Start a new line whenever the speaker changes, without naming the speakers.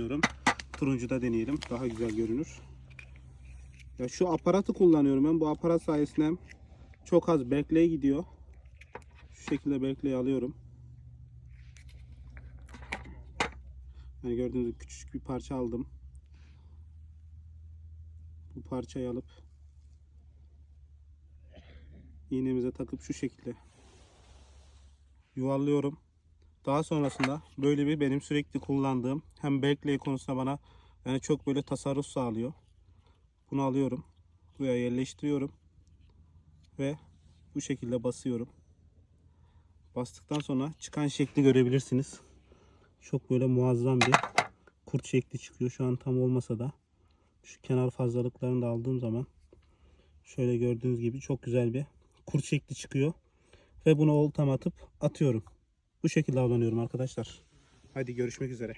istiyorum. Turuncu da deneyelim. Daha güzel görünür. Ya şu aparatı kullanıyorum ben. Bu aparat sayesinde çok az Berkeley'e gidiyor. Şu şekilde Berkeley'i alıyorum. Hani gördüğünüz gibi küçük bir parça aldım. Bu parçayı alıp iğnemize takıp şu şekilde yuvarlıyorum. Daha sonrasında böyle bir benim sürekli kullandığım hem Berkeley konusunda bana yani çok böyle tasarruf sağlıyor. Bunu alıyorum. Buraya yerleştiriyorum. Ve bu şekilde basıyorum. Bastıktan sonra çıkan şekli görebilirsiniz. Çok böyle muazzam bir kurt şekli çıkıyor. Şu an tam olmasa da şu kenar fazlalıklarını da aldığım zaman şöyle gördüğünüz gibi çok güzel bir kurt şekli çıkıyor. Ve bunu oltama atıp atıyorum. Bu şekilde avlanıyorum arkadaşlar. Hadi görüşmek üzere.